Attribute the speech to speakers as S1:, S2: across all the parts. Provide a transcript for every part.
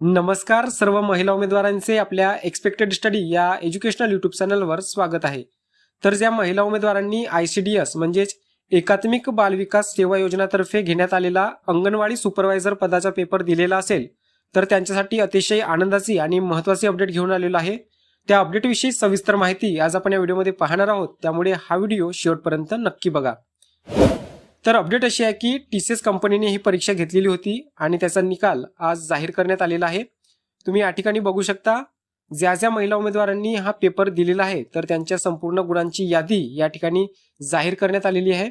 S1: नमस्कार सर्व महिला उमेदवारांचे आपल्या एक्सपेक्टेड स्टडी या एज्युकेशनल युट्यूब चॅनलवर स्वागत आहे. तर ज्या महिला उमेदवारांनी आय सी डी एस म्हणजेच एकात्मिक बालविकास सेवा योजनातर्फे घेण्यात आलेला अंगणवाडी सुपरवायझर पदाचा पेपर दिलेला असेल तर त्यांच्यासाठी अतिशय आनंदाची आणि महत्त्वाची अपडेट घेऊन आलेलो आहे. त्या अपडेटविषयी सविस्तर माहिती आज आपण या व्हिडिओमध्ये पाहणार आहोत. त्यामुळे हा व्हिडिओ शेवटपर्यंत नक्की बघा. तर अपडेट अशी आहे की टी सी एस कंपनीने ही परीक्षा घेतलेली होती आणि त्याचा निकाल आज जाहीर करण्यात आलेला आहे. तुम्ही या ठिकाणी बघू शकता ज्या ज्या महिला उमेदवारांनी हा पेपर दिलेला आहे तर त्यांच्या संपूर्ण गुणांची यादी या ठिकाणी जाहीर करण्यात आलेली आहे.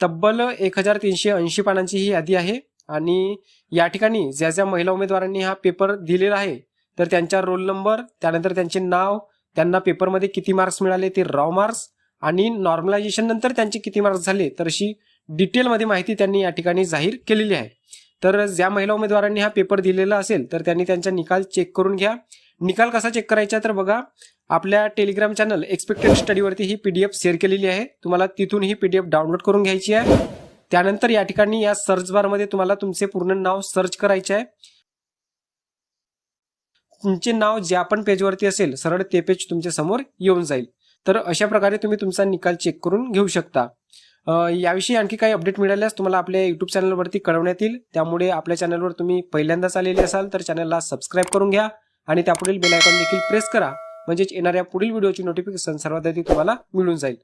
S1: तब्बल एक हजार तीनशे ऐंशी पानांची ही यादी आहे आणि या ठिकाणी ज्या ज्या महिला उमेदवारांनी हा पेपर दिलेला आहे तर त्यांचा रोल नंबर त्यानंतर त्यांचे नाव त्यांना पेपरमध्ये किती मार्क्स मिळाले ते रॉ मार्क्स आणि नॉर्मलायझेशन नंतर त्यांचे किती मार्क्स झाले तर अशी डिटेलमध्ये माहिती त्यांनी या ठिकाणी जाहीर केलेली आहे. तर ज्या महिला उमेदवारांनी हा पेपर दिलेला असेल तर त्यांनी त्यांचा निकाल चेक करून घ्या. निकाल कसा चेक करायचा तर बघा आपल्या टेलिग्राम चॅनल एक्सपेक्टेड स्टडीवरती ही पीडीएफ शेअर केलेली आहे. तुम्हाला तिथून ही पीडीएफ डाउनलोड करून घ्यायची आहे. त्यानंतर या ठिकाणी या सर्च बारमध्ये तुम्हाला तुमचे पूर्ण नाव सर्च करायचे आहे. तुमचे नाव ज्या पण पेजवरती असेल सरळ ते पेज तुमच्यासमोर येऊन जाईल. तर अशा प्रकारे तुम्ही तुमचा निकाल चेक करून घेऊ शकता. याविषयी आणखी काही अपडेट मिळाल्यास तुम्हाला आपल्या युट्यूब चॅनलवरती कळवण्यात येईल. त्यामुळे आपल्या चॅनलवर तुम्ही पहिल्यांदाच आलेले असाल तर चॅनलला सबस्क्राईब करून घ्या आणि त्यापुढील बेल आयकॉन देखील प्रेस करा. म्हणजेच येणाऱ्या पुढील व्हिडिओची नोटिफिकेशन सर्वात आधी तुम्हाला मिळून जाईल.